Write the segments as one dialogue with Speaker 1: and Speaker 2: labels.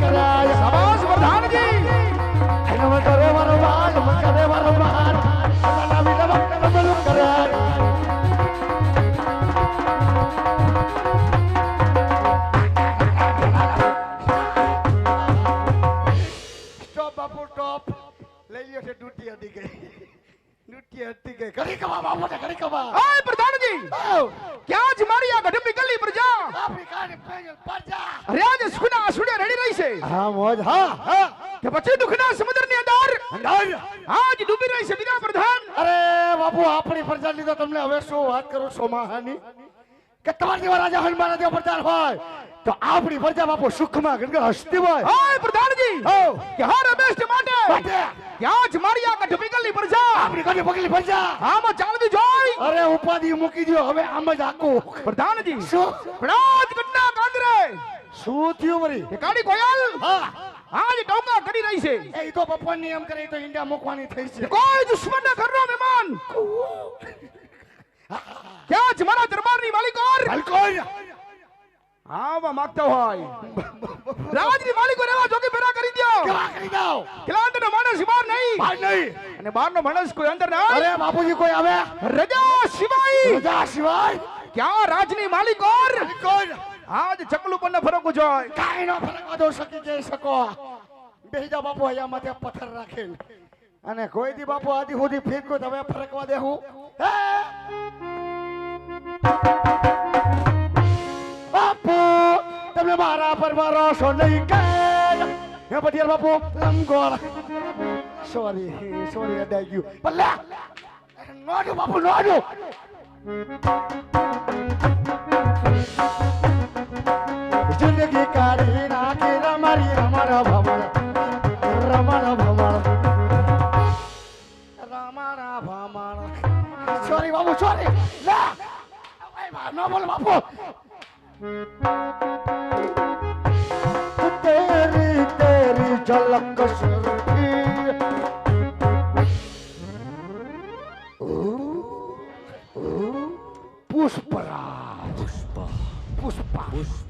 Speaker 1: બાપુ હા મોજ હા હા.
Speaker 2: કે પછી દુખના સમુદ્રની અંદર
Speaker 1: અંદર.
Speaker 2: આજ ડૂબી રહી છે વિના પ્રધાન.
Speaker 1: અરે બાપુ આપણી પ્રજાની તો તમને હવે શું વાત કરું સોમાહાની કે તમારા જેવા રાજા હનુમાન જેવા પ્રજા હોય તો આપણી પ્રજા બાપુ સુખમાં ગણગણ હસતી હોય.
Speaker 2: ઓય પ્રધાનજી.
Speaker 1: હો.
Speaker 2: કે હર બેસ્ટ માટે. ક્યાં જ મારી આ ગઢમી ગલી પ્રજા.
Speaker 1: આપણી ઘણી પગલી પ્રજા.
Speaker 2: આમાં ચાલવી જોઈ.
Speaker 1: અરે ઉપાધિ મૂકી દો હવે આમ જ આખું.
Speaker 2: પ્રધાનજી.
Speaker 1: શું?
Speaker 2: પ્રણાજ ઘટના
Speaker 1: શું થયું વળી
Speaker 2: કે કાળી કોયલ?
Speaker 1: હા.
Speaker 2: આજ ડોંગા કરી રહી છે.
Speaker 1: એ તો પપ્પાની એમ કરે તો ઈંડા મૂકવાની થઈ છે.
Speaker 2: કોઈ દુશ્મનના ઘરનો મહેમાન. ક્યાં જ મારા દરબારની માલિકોર?
Speaker 1: હલકોર
Speaker 2: આવા માંગતા હોય. રાજની માલિકો રેવા જોગી ભેરા કરી દ્યો
Speaker 1: કેવા કરી દો?
Speaker 2: કેટલા નો માણસ બહાર નહીં.
Speaker 1: બહાર નહીં.
Speaker 2: અને બહારનો માણસ કોઈ અંદર ના
Speaker 1: અરે બાપુજી કોઈ આવે?
Speaker 2: રજા સિવાય.
Speaker 1: રજા સિવાય?
Speaker 2: ક્યાં રાજની માલિકોર?
Speaker 1: હલકોર
Speaker 2: આજ ચકલું પણ ફરક જોય
Speaker 1: કાંઈ નો ફરક વધો શકી જઈ શકો બેજા બાપુ અહીંયા માથે પથ્થર રાખીને. અને કોઈ દી બાપુ આદિ સુધી ફેંકો તમે ફરકવા દેવું બાપુ, તમે મારા પર ભરોસો નહીં કે હે પટિયાર બાપુ, લંગોળ. સોરી સોરી અડાઈ ગયું ભલે નોડું બાપુ નોડું જિંદગી કાઢી નાખી રમારી રમણ ભમણ. રમણ ભમણ. રમણ ભમણ. સોરી બાબુ, સોરી. ના બોલ બાપુ. તેરી તેરી ઝલક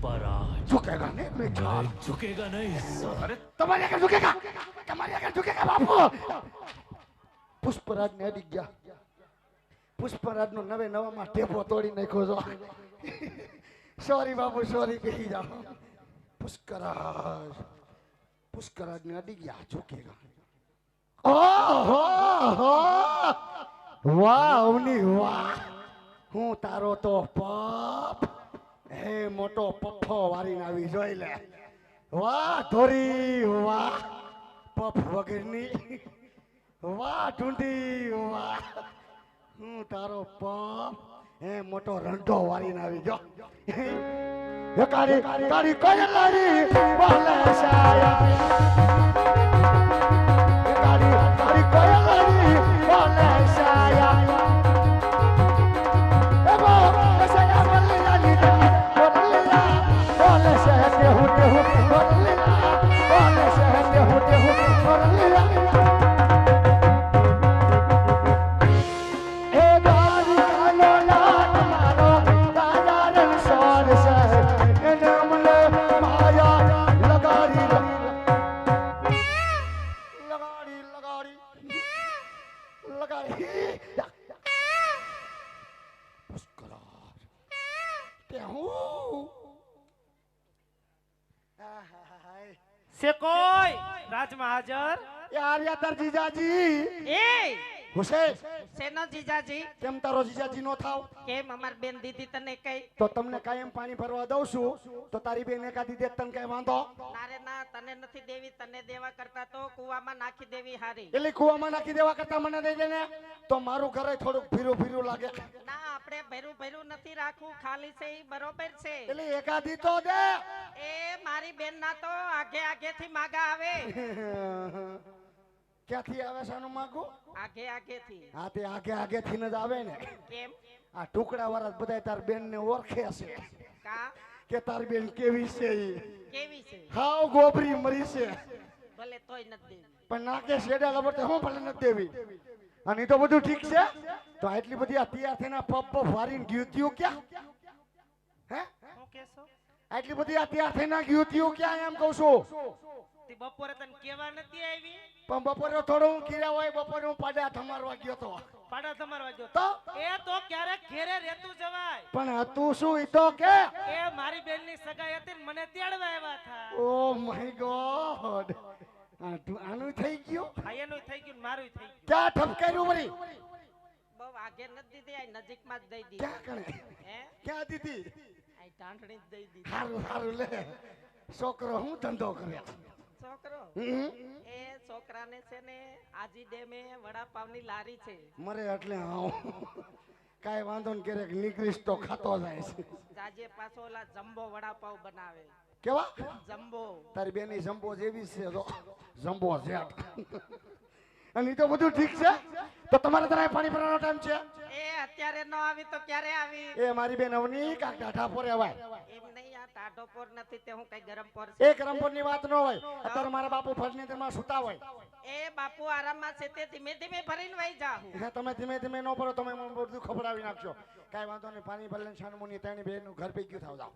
Speaker 3: પુષ્પા પુષ્પરાજ
Speaker 1: झुकेगा नहीं मैं
Speaker 3: જય ઝુકેગા નહીં અરે
Speaker 1: તમારી આગળ ઝુકેગા તમારી આગળ ઝુકેગા બાપુ પુષ્પરાજ ને અડી ગયા પુષ્પરાજ નો નવે નવામાં ટેપો તોડી નાખ્યો છો સોરી બાપુ સોરી કહી જાઓ પુષ્કરાજ પુષ્કરાજ ને અડી ગયા ઝુકેગા ઓહો હો વાહ અવની વાહ હું તારો તો પપ હે, મોટો પફો વારીને આવી જોઈ લે. વાહ, ધોરી, વાહ. પફ વગરની. વાહ, ઢૂંઢી, વાહ. હું તારો પફ, હે, મોટો રંઢો વારીને આવી જો હે કાળી કાળી કોયલારી બોલે સાયા એ આર્યા તાર જીજાજી.
Speaker 4: એ!
Speaker 1: હુસેન
Speaker 4: શેનો જીજાજી?
Speaker 1: કેમ તારો જીજાજી નો થાવ?
Speaker 4: કેમ? અમાર બેન દીદી તને કઈ?
Speaker 1: તો તમને કાયમ પાણી ભરવા દઉં છું. તો તારી બેન એકા દે તને કઈ વાંધો?
Speaker 4: તારે ના તને નથી દેવી તને દેવા કરતા તો કુવામાં નાખી દેવી હારી.
Speaker 1: એટલે કુવામાં નાખી દેવા કરતા મને દઈ દે ને તો મારું ઘરે થોડુંક ફીરું ફીરું લાગે.
Speaker 4: ના આપણે ભેરું ભેરું નથી રાખવું ખાલી છે ઈ બરોબર છે.
Speaker 1: એટલે એકાદી તો દે.
Speaker 4: એ મારી બેન ના તો આગે આગે થી માગા આવે.
Speaker 1: ક્યાંથી આવે છે માગો
Speaker 4: આગે આગે થી
Speaker 1: હા તે આગે આગે થી જ આવે ને.
Speaker 4: કેમ?
Speaker 1: આ ટુકડા વાળા બધા તાર બેન ને ઓળખે છે.
Speaker 4: કા?
Speaker 1: કે તાર બેન કેવી છે ઈ?
Speaker 4: કેવી છે?
Speaker 1: હાવ ગોબરી મરી છે.
Speaker 4: ભલે તોય નથી દેવી.
Speaker 1: પણ નાકે શેડા લબડતે હું ભલે નથી દેવી? અને તો બધું ઠીક છે? તો આટલી બધી આ તૈયાર થઈને પપ પપ વારીને ગયું ક્યાં? હે?
Speaker 5: કેશો
Speaker 1: આટલી બધી આ તૈયાર થઈને ગયું ક્યાં એમ કહું છું?
Speaker 5: તે બપોરે તને કેવા નથી આવી?
Speaker 1: પણ બપોરે થોડો હું કીરા હોય બપોરે હું પાડા થમારવા ગયો તો.
Speaker 5: પાડા થમારવા ગયો
Speaker 1: તો.
Speaker 5: એ તો ક્યારેક ઘેરે રહેતું જવાય.
Speaker 1: પણ હતું શું ઈ તો કે?
Speaker 5: એ મારી બેનની સગાઈ હતી ને મને તેડવા આવ્યા હતા.
Speaker 1: Oh my god. આનું થઈ ગયું?
Speaker 5: આ એનું થઈ ગયું ને મારું થઈ ગયું.
Speaker 1: ક્યાં ઠપકાર્યું વળી?
Speaker 4: બહુ આગે નથી દીધી આ નજીકમાં જ દઈ
Speaker 1: ક્યાં કણે?
Speaker 4: હે?
Speaker 1: ક્યાં દીધી?
Speaker 4: આ ટાંટણી જ દઈ દીધી.
Speaker 1: સારું સારું લે. છોકરો હું ધંધો કરે
Speaker 4: છોકરો? એ છોકરાને છે ને આજી ડેમે વડાપાવની લારી છે.
Speaker 1: મરે એટલે હા કાંઈ વાંધો ને ક્યારેક નીકળીશ તો ખાતો જાય છે.
Speaker 4: જાજે પાછો ઓલા જમ્બો વડાપાવ બનાવે.
Speaker 1: કેવા?
Speaker 4: જમ્બો.
Speaker 1: તારી બેની જમ્બો જેવી છે તો જંબો જેટ. અને તો બધું ઠીક છે? તો તમારે તરાય પાણી ભરવાનો ટાઈમ છે?
Speaker 4: એ અત્યારે ન આવી તો ક્યારે આવી?
Speaker 1: એ મારી બેન અવની કાક ટાઢા પોરે અવાય.
Speaker 4: એમ નહીં આ ટાઢો પોર નથી તે હું કઈ ગરમ પોર છે.
Speaker 1: એક ની વાત ન હોય. અત્યારે મારા બાપુ ફર્નિચરમાં સુતા હોય.
Speaker 4: એ બાપુ આરામમાં છે તે ધીમે ધીમે ભરીને વહી જાઉં
Speaker 1: હે તમે ધીમે ધીમે ન ભરો તમે મને બધું ખબડાવી નાખશો કાઈ વાંધો નહીં પાણી ભરલે છાનમુની તેની બેનનું ઘર પૈકી થાવ જાવ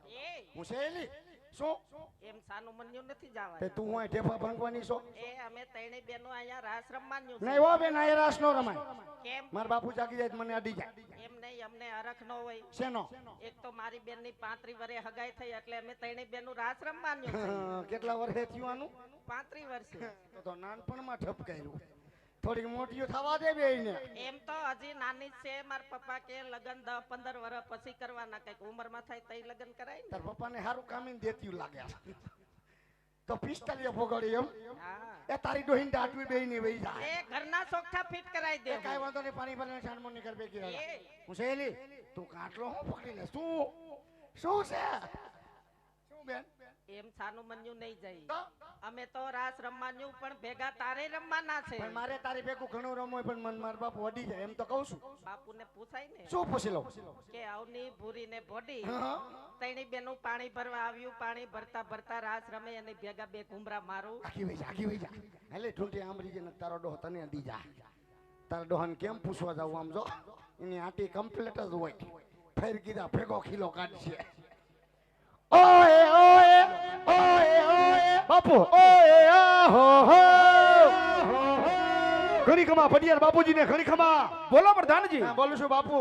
Speaker 1: હું છે શેલી શું
Speaker 4: એમ સાનું મન્યું નથી જવા
Speaker 1: તે તું હોય ઢેફા ભાંગવાની છો?
Speaker 4: એ અમે ત્રણેય બેનો અહીંયા રાસ રમવાનું
Speaker 1: નહીં હો બેન આ રાસ નો રમાય.
Speaker 4: કેમ?
Speaker 1: મારા બાપુ જાગી જાય મને અડી જાય.
Speaker 4: એમ નહીં અમને અરખ ન હોય.
Speaker 1: શેનો?
Speaker 4: એક તો મારી બેનની પાંત્રી વરે હગાઈ થઈ એટલે અમે ત્રણેય બેનું રાસ રમવાનું
Speaker 1: કેટલા વર્ષે થયું આનું?
Speaker 4: પાંત્રી વર્ષે
Speaker 1: તો નાનપણમાં નાનપણમાં ઠપકાર્યું થોડીક મોટી થવા દે બેયને.
Speaker 4: એમ તો હજી નાની છે મારા પપ્પા કે લગન દસ પંદર વર્ષ પછી કરવાના કંઈક ઉંમરમાં થાય તઈ લગન કરાય ને.
Speaker 1: તાર પપ્પાને સારું કામીને દેતીયું લાગે તો પિસ્તાલીસ ભોગડી એમ. એ તારી ડોહીન દાટવી બેયની વઈ જાય.
Speaker 4: એ ઘરના સોખા ફિટ કરાઈ દે
Speaker 1: કાઈ વાંધો નહીં પાણી ભરીને છાણમો નીકળ બેકી
Speaker 4: એ.
Speaker 1: રહ્યા હું શેલી તું કાટલો હું પકડી લે શું? શું છે? શું બેન?
Speaker 4: એમ સાનું મન્યું નહીં
Speaker 1: જઈ
Speaker 4: અમે તો રાસ રમવાનું પણ ભેગા તારે રમવાના છે.
Speaker 1: પણ મારે તારી ભેગું ઘણું રમવું પણ મન માર બાપ વડી જાય એમ તો કહું છું.
Speaker 4: બાપુને પૂછાય ને?
Speaker 1: શું પૂછી લો
Speaker 4: કે આવની ભૂરી ને ભોડી.
Speaker 1: હા
Speaker 4: બેનું પાણી ભરવા આવ્યું પાણી ભરતા ભરતા રાસ રમે અને ભેગા બે ઘુમરા મારું.
Speaker 1: આખી વઈ જા આખી વઈ જા. એટલે ઠૂંઠી આમરી જઈને તારો ડોહ તને દી જા. તારા ડોહન કેમ પૂછવા જાવ આમ જો? એની આટી કમ્પ્લીટ જ હોય. ફેર કીધા ભેગો ખીલો કાઢશે. ઓએ બાપુ. ઓએ આહો હો ઘણી ખમા પડિયાર બાપુજીને ઘણી ખમા
Speaker 2: બોલો પ્રધાનજી.
Speaker 1: હા, બોલું છું બાપુ.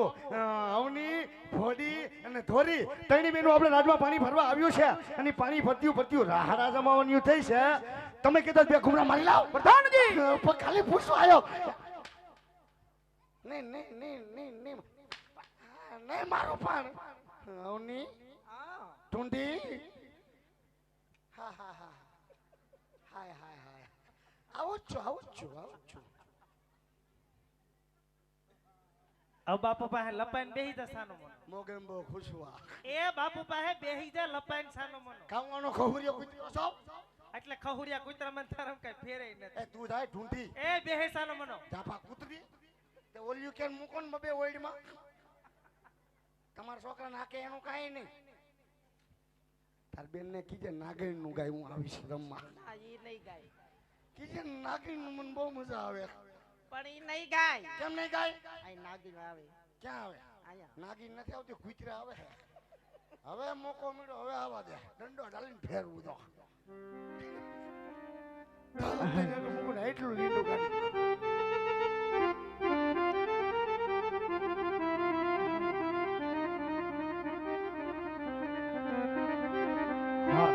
Speaker 1: અવની ફોડી અને ધોરી ત્રણેય બેનું આપણે રાજમાં પાણી ભરવા આવ્યું છે અને પાણી ભરતી ભરતી રાહડા જમાવાની થઈ છે. તમે કીધા બે ઘુમરા મારી લાવ.
Speaker 2: પ્રધાનજી!
Speaker 1: ખાલી પૂછવા આવ્યો નહીં નહીં નહીં નહીં નહીં. નહીં મારો પણ. અવની
Speaker 4: ઢૂંઢી
Speaker 1: ટુંડી. હા હા હા. આવું છું આવું છું આવું છું
Speaker 5: હવે બાપુ પાસે લપાઈને બેહી જા સાનો મનો
Speaker 1: મોગેમ બો ખુશ હુઆ
Speaker 5: એ બાપુ પાસે બેહી જા લપાઈને સાનો મનો
Speaker 1: ખાવાનો ખહુરિયો કુતરો છો
Speaker 5: એટલે ખહુરિયા કુતરા મન તારમ કઈ ફેરે નથી
Speaker 1: એ તું જાય ઢૂંઢી
Speaker 5: એ બેહે સાનો મનો
Speaker 1: જાપા કૂતરી તે ઓલ્યુ કેન મૂકો ને બબે ઓઈડમાં તમારા છોકરા નાકે એનું કાંઈ નહીં તાર બેન ને કીજે નાગણનું ગાય હું આવીશ રમવા
Speaker 4: ના ઈ નહીં ગાય
Speaker 1: કીજે નાગીન મને બહુ મજા આવે.
Speaker 4: પણ ઈ નહીં ગાય.
Speaker 1: કેમ નહીં ગાય?
Speaker 4: અહીં નાગિન આવે.
Speaker 1: ક્યાં આવે?
Speaker 4: અહીંયા.
Speaker 1: નાગીન નથી આવતી કૂતરા આવે. હવે મોકો મળ્યો હવે આવા દે. દંડો ડાલીને ફેરવું દો. એટલું લીલું